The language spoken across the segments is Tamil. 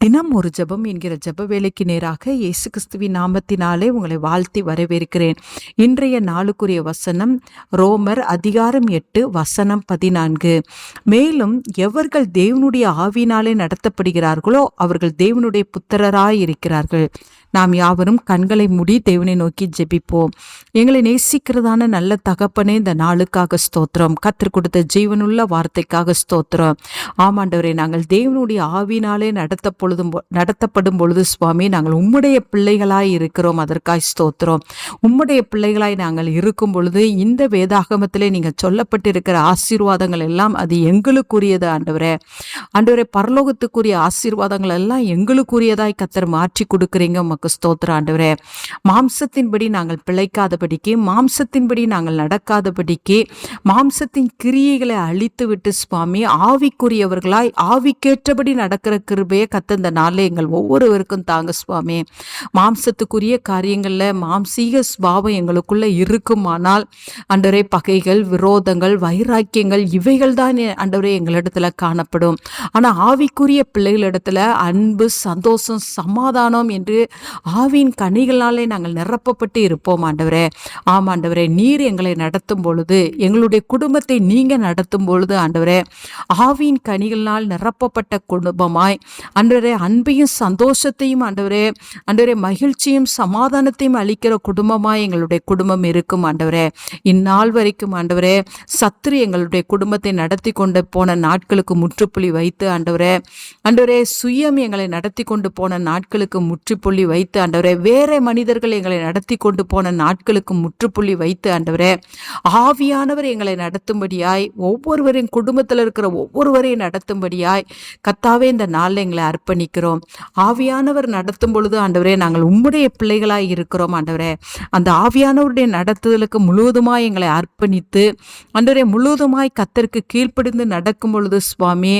தினம் ஒரு ஜெபம் என்கிற ஜப வேலைக்கு நேராக இயேசு கிறிஸ்துவின் நாமத்தினாலே உங்களை வாழ்த்தி வரவேற்கிறேன். இன்றைய நாளுக்குரிய வசனம் ரோமர் அதிகாரம் எட்டு வசனம் பதினான்கு. மேலும் எவர்கள் தேவனுடைய ஆவினாலே நடத்தப்படுகிறார்களோ அவர்கள் தேவனுடைய புத்திரராய் இருக்கிறார்கள் நாம் யாவரும் கண்களை மூடி தேவனை நோக்கி ஜெபிப்போம். எங்களை நேசிக்கிறதான நல்ல தகப்பனே இந்த நாளுக்காக ஸ்தோத்திரம். கற்றுக் கொடுத்த ஜீவனுள்ள வார்த்தைக்காக ஸ்தோத்திரம். ஆமாண்டவரே நாங்கள் தேவனுடைய ஆவினாலே நடத்த பொழுதும் நடத்தப்படும் பொழுது சுவாமி நாங்கள் உம்முடைய பிள்ளைகளாய் இருக்கிறோம். அதற்காய் ஸ்தோத்திரம். உம்முடைய பிள்ளைகளாய் நாங்கள் இருக்கும் பொழுது இந்த வேதாகமத்திலே நீங்கள் சொல்லப்பட்டிருக்கிற ஆசீர்வாதங்கள் எல்லாம் அது எங்களுக்குரியது ஆண்டவரே. ஆண்டவரே பரலோகத்துக்குரிய ஆசீர்வாதங்கள் எல்லாம் எங்களுக்குரியதாய் கத்தர் மாற்றி கொடுக்குறீங்க. உமக்கு ஸ்தோத்திர ஆண்டவரே மாம்சத்தின்படி நாங்கள் பிழைக்காதபடிக்கு மாம்சத்தின்படி நாங்கள் நடக்காதபடிக்கு மாம்சத்தின் கிரியைகளை அழித்து விட்டு சுவாமி ஆவிக்குரியவர்களாய் ஆவிக்கேற்றபடி நடக்கிற கிருபையை கத்தந்த நாளில் எங்கள் ஒவ்வொருவருக்கும் தாங்க சுவாமி. மாம்சத்துக்குரிய காரியங்களில் மாம்சீக சுபாவம் எங்களுக்குள்ளே இருக்குமானால் அன்றரே பகைகள் விரோதங்கள் வைராக்கியங்கள் இவைகள் தான் அண்டவரே எங்களிடத்துல காணப்படும். ஆனால் ஆவிக்குரிய பிள்ளைகளிடத்துல அன்பு சந்தோஷம் சமாதானம் என்று ஆவின் கனிகளாலே நாங்கள் நிரப்பப்பட்டு இருப்போம் ஆண்டவரே. ஆமாண்டவரே நீர் எங்களை நடத்தும் பொழுது எங்களுடைய குடும்பத்தை நீங்க நடத்தும் பொழுது ஆண்டவரே ஆவின் கனிகளால் நிரப்பப்பட்ட குடும்பமாய் அன்றவரே அன்பையும் சந்தோஷத்தையும் ஆண்டவரே அன்றவரே மகிழ்ச்சியும் சமாதானத்தையும் அளிக்கிற குடும்பமாய் எங்களுடைய குடும்பம் இருக்கும் ஆண்டவரே. இந்நாள் வரைக்கும் ஆண்டவரே சத்ரு எங்களுடைய குடும்பத்தை நடத்தி கொண்டு போன நாட்களுக்கு முற்றுப்புள்ளி வைத்து ஆண்டவரே ஆண்டவரே சுயம் எங்களை நடத்தி கொண்டு போன நாட்களுக்கு முற்றுப்புள்ளி வைத்து ஆண்டவரே வேற மனிதர்கள் எங்களை நடத்தி கொண்டு போன நாட்களுக்கு முற்றுப்புள்ளி வைத்து ஆண்டவரே ஆவியானவர் எங்களை நடத்தும்படியாய் ஒவ்வொருவரின் குடும்பத்தில் இருக்கிற ஒவ்வொருவரையும் நடத்தும்படியாய் கத்தாவே இந்த நாளில் எங்களை அர்ப்பணிக்கிறோம். ஆவியானவர் நடத்தும் பொழுது ஆண்டவரே நாங்கள் உம்முடைய பிள்ளைகளாய் இருக்கிறோம் ஆண்டவரே. அந்த ஆவியானவருடைய நடத்துதலுக்கு முழுவதுமாய் எங்களை அர்ப்பணித்து ஆண்டவரே முழுவதுமாய் கத்தருக்கு கீழ்ப்படிந்து நடக்கும் பொழுது சுவாமி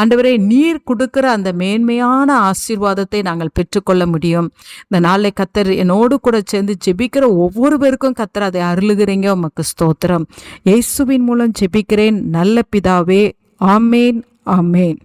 ஆண்டவரே நீர் கொடுக்கிற அந்த மேன்மையான ஆசீர்வாதத்தை நாங்கள் பெற்றுக்கொள்ள முடியும். இந்த நாளில் கத்தர் என்னோடு கூட சேர்ந்து ஜெபிக்கிற ஒவ்வொரு பேருக்கும் கத்தர் அதை அருளுகிறீங்க. உமக்கு ஸ்தோத்திரம். இயேசுவின் மூலம் ஜெபிக்கிறேன். நல்ல பிதாவே. ஆமேன் ஆமேன்.